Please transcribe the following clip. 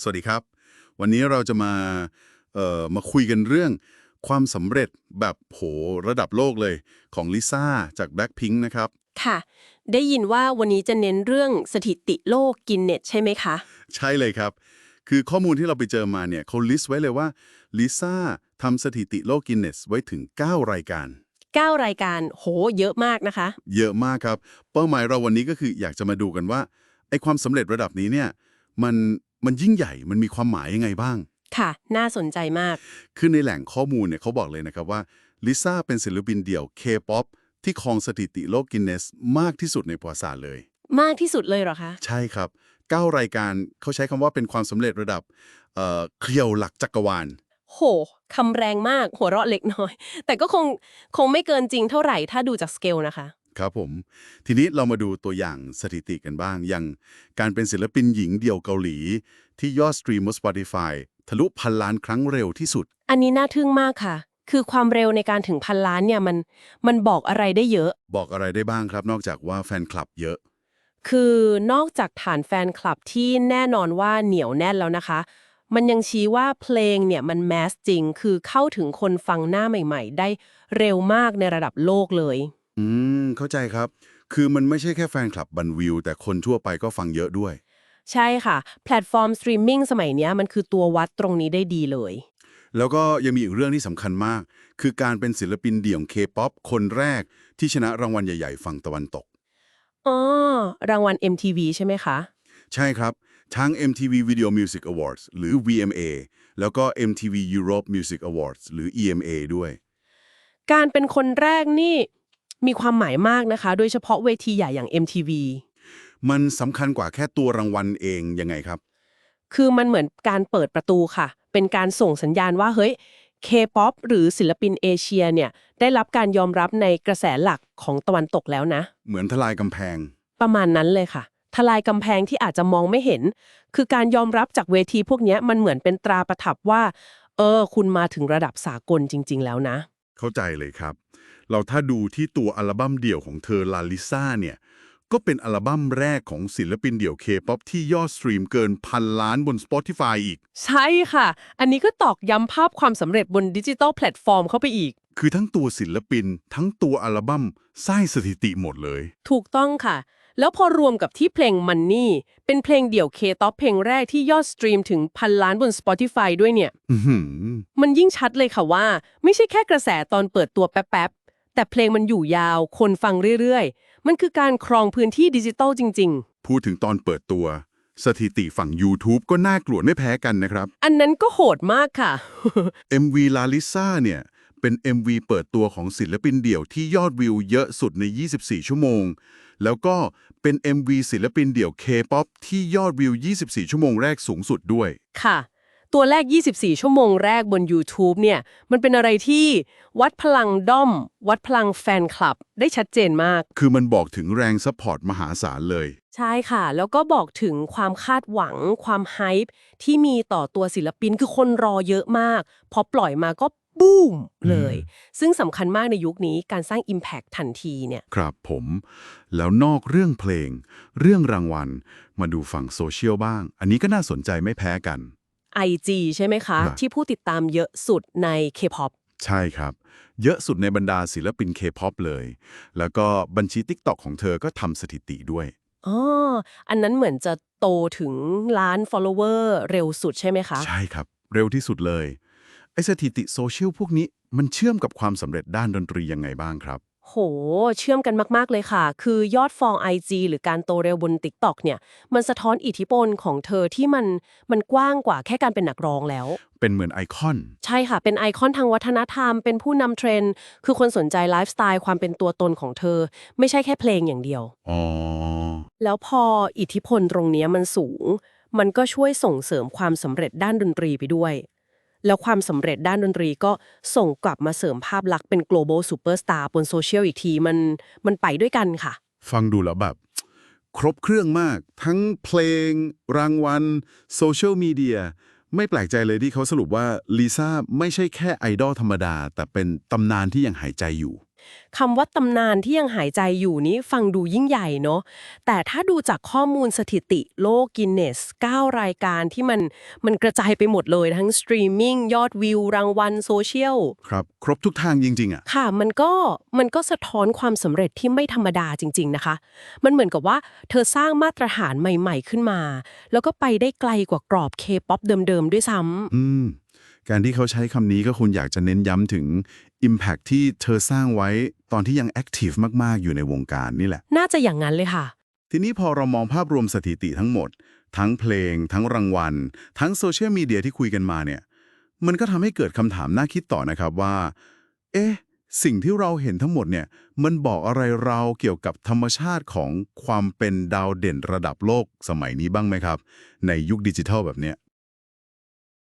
สวัสดีครับ วันนี้เราจะมาเอ่อมาคุยกันเรื่องความสำเร็จแบบโหระดับโลกเลยของลิซ่าจาก Blackpink นะครับ ค่ะ ได้ยินว่าวันนี้จะเน้นเรื่องสถิติโลกกินเน็ตใช่ไหมคะ ใช่เลยครับ คือข้อมูลที่เราไปเจอมาเนี่ยเขาลิสต์ไว้เลยว่าลิซ่าทำสถิติโลกกินเนสไว้ถึง 9 รายการ 9 รายการ โห เยอะมากนะคะ เยอะมากครับ เป้าหมายเราวันนี้ก็คืออยากจะมาดูกันว่าไอ้ความสำเร็จระดับนี้เนี่ยมัน มันยิ่งใหญ่มันมีความหมายยังไงบ้าง ค่ะ น่าสนใจมาก คือในแหล่งข้อมูลเนี่ยเขาบอกเลยนะครับว่าลิซ่าเป็นศิลปินเดี่ยว K-POP ที่ครองสถิติโลกกินเนสมากที่สุดในประวัติศาสตร์เลย มากที่สุดเลยเหรอคะ ใช่ครับ 9 รายการเขาใช้คำว่าเป็นความสำเร็จระดับเอ่อเคลียวหลักจักรวาล โห คำแรงมากหัวเราะเล็กน้อย แต่ก็คงคงไม่เกินจริงเท่าไหร่ถ้าดูจากสเกลนะคะ ครับผม ทีนี้เรามาดูตัวอย่างสถิติกันบ้าง อย่างการเป็นศิลปินหญิงเดี่ยวเกาหลี ที่ยอดสตรีมบน Spotify ทะลุพันล้านครั้งเร็วที่สุด อันนี้น่าทึ่งมากค่ะ คือความเร็วในการถึงพันล้านเนี่ยมันมันบอกอะไรได้เยอะ บอกอะไรได้บ้างครับ นอกจากว่าแฟนคลับเยอะ คือนอกจากฐานแฟนคลับที่แน่นอนว่าเหนียวแน่นแล้วนะคะ มันยังชี้ว่าเพลงเนี่ยมันแมสจริง คือเข้าถึงคนฟังหน้าใหม่ ๆ ได้เร็วมากในระดับโลกเลย อืม เข้าใจครับ คือมันไม่ใช่แค่แฟนคลับบันวิว แต่คนทั่วไปก็ฟังเยอะด้วย ใช่ค่ะ แพลตฟอร์มสตรีมมิ่งสมัยเนี้ยมันคือตัววัดตรงนี้ได้ดีเลย แล้วก็ยังมีอีกเรื่องที่สำคัญมาก คือการเป็นศิลปินเดี่ยว K-POP คนแรกที่ชนะรางวัลใหญ่ๆ ฝั่งตะวันตก อ๋อ รางวัล MTV ใช่ไหมคะ ใช่ครับ ทั้ง MTV Video Music Awards หรือ VMA แล้วก็ MTV Europe Music Awards หรือ EMA ด้วย การเป็นคนแรกนี่ มีความหมายมากนะคะ โดยเฉพาะเวทีใหญ่อย่าง MTV มันสำคัญกว่าแค่ตัวรางวัลเองยังไงครับ คือมันเหมือนการเปิดประตูค่ะ เป็นการส่งสัญญาณว่าเฮ้ย K-POP หรือศิลปินเอเชียเนี่ยได้รับการยอมรับในกระแสหลักของตะวันตกแล้วนะ เหมือนทลายกำแพง ประมาณนั้นเลยค่ะ ทลายกำแพงที่อาจจะมองไม่เห็น คือการยอมรับจากเวทีพวกเนี้ยมันเหมือนเป็นตราประทับว่า เออ คุณมาถึงระดับสากลจริง ๆ แล้วนะ เข้าใจเลยครับ เราถ้าดูที่ตัวอัลบั้มเดี่ยวของเธอลาลิซ่าเนี่ย ก็เป็นอัลบั้มแรกของศิลปินเดี่ยว K-POP ที่ยอดสตรีมเกินพันล้านบน Spotify อีก ใช่ค่ะ อันนี้ก็ตอกย้ำภาพความสำเร็จบนดิจิทัลแพลตฟอร์มเข้าไปอีก คือทั้งตัวศิลปิน ทั้งตัวอัลบั้มสร้างสถิติหมดเลย ถูกต้องค่ะ แล้วพอรวมกับที่เพลงมันนี่เป็นเพลงเดี่ยวเคท็อปเพลงแรกที่ยอดสตรีมถึงพันล้านบน Spotify ด้วยเนี่ยอื้อหือมันยิ่งชัดเลยค่ะว่า ไม่ใช่แค่กระแสตอนเปิดตัวแป๊บๆ แต่เพลงมันอยู่ยาว คนฟังเรื่อยๆ มันคือการครองพื้นที่ดิจิตอลจริงพูดถึงตอนเปิดตัว สถิติฝั่ง YouTube ก็น่ากลัวไม่แพ้กันนะครับๆอันนั้นก็โหดมากค่ะ MV ลาลิซ่าเนี่ย เป็น MV เปิดตัวของศิลปินเดี่ยวที่ยอดวิวเยอะสุดใน 24 ชั่วโมง แล้วก็เป็น MV ศิลปินเดี่ยว K-POP ที่ยอดวิว 24 ชั่วโมงแรกสูงสุดด้วย ค่ะ ตัวแรก 24 ชั่วโมงแรกบน YouTube เนี่ย มันเป็นอะไรที่วัดพลังด้อม วัดพลังแฟนคลับ ได้ชัดเจนมาก คือมันบอกถึงแรงซัพพอร์ตมหาศาลเลย ใช่ค่ะ แล้วก็บอกถึงความคาดหวัง ความไฮป์ที่มีต่อตัวศิลปินคือคนรอเยอะมาก พอปล่อยมาก็ บูมเลย ซึ่งสำคัญมากในยุคนี้การสร้าง Impact ทันทีเนี่ย ครับผม แล้วนอกเรื่องเพลง เรื่องรางวัล มาดูฝั่งโซเชียลบ้าง อันนี้ก็น่าสนใจไม่แพ้กัน IG ใช่ไหมคะ ครับ ที่ผู้ติดตามเยอะสุดใน K-POP ใช่ครับ เยอะสุดในบรรดาศิลปิน K-POP เลย แล้วก็บัญชี TikTok ของเธอก็ทำสถิติด้วย อ๋อ อันนั้นเหมือนจะโตถึงล้าน follower เร็วสุดใช่ไหมคะ ใช่ครับ เร็วที่สุดเลย ไอสถิติโซเชียลพวกนี้มันเชื่อมกับความสำเร็จด้านดนตรียังไงบ้างครับ โห เชื่อมกันมาก ๆ เลยค่ะ คือยอดฟอง IG หรือการโตเร็วบน TikTok เนี่ย มันสะท้อนอิทธิพลของเธอที่มันมันกว้างกว่าแค่การเป็นนักร้องแล้ว เป็นเหมือนไอคอน ใช่ค่ะ เป็นไอคอนทางวัฒนธรรม เป็นผู้นำเทรนด์ คือคนสนใจไลฟ์สไตล์ความเป็นตัวตนของเธอ ไม่ใช่แค่เพลงอย่างเดียว อ๋อ แล้วพออิทธิพลตรงเนี้ยมันสูง มันก็ช่วยส่งเสริมความสำเร็จด้านดนตรีไปด้วย แล้วความสำเร็จด้านดนตรีก็ส่งกลับมาเสริมภาพลักษณ์เป็น global superstar บนโซเชียลอีกทีมันมันไปด้วยกันค่ะ ฟังดูแล้วแบบ ครบเครื่องมาก ทั้งเพลง รางวัลโซเชียลมีเดียไม่แปลกใจเลยที่เขาสรุปว่าลิซ่าไม่ใช่แค่ไอดอลธรรมดา แต่เป็นตำนานที่ยังหายใจอยู่ คำว่าตำนานที่ยังหายใจอยู่นี้ฟังดูยิ่งใหญ่เนาะแต่ถ้าดูจากข้อมูลสถิติโลกกินเนส 9 รายการที่มันมันกระจายไปหมดเลยทั้งสตรีมมิ่งยอดวิว รางวัลโซเชียลครับครบทุกทางจริงๆอะค่ะมันก็มันก็สะท้อนความสำเร็จที่ไม่ธรรมดาจริง ๆนะคะ มันเหมือนกับว่าเธอสร้างมาตรฐานใหม่ ๆ ขึ้นมา แล้วก็ไปได้ไกลกว่ากรอบเคป๊อปเดิมๆด้วยซ้ำอืมการที่เขาใช้คำนี้ก็คุณอยากจะเน้นย้ำถึง Impact ที่เธอสร้างไว้ตอนที่ยังแอคทีฟมากๆ อยู่ในวงการนี่แหละ น่าจะอย่างนั้นเลยค่ะ ทีนี้พอเรามองภาพรวมสถิติทั้งหมด ทั้งเพลง ทั้งรางวัล ทั้งโซเชียลมีเดียที่คุยกันมาเนี่ย มันก็ทำให้เกิดคำถามน่าคิดต่อนะครับว่า เอ๊ะ สิ่งที่เราเห็นทั้งหมดเนี่ย มันบอกอะไรเราเกี่ยวกับธรรมชาติของความเป็นดาวเด่นระดับโลกสมัยนี้บ้างไหมครับ ในยุคดิจิทัลแบบเนี้ย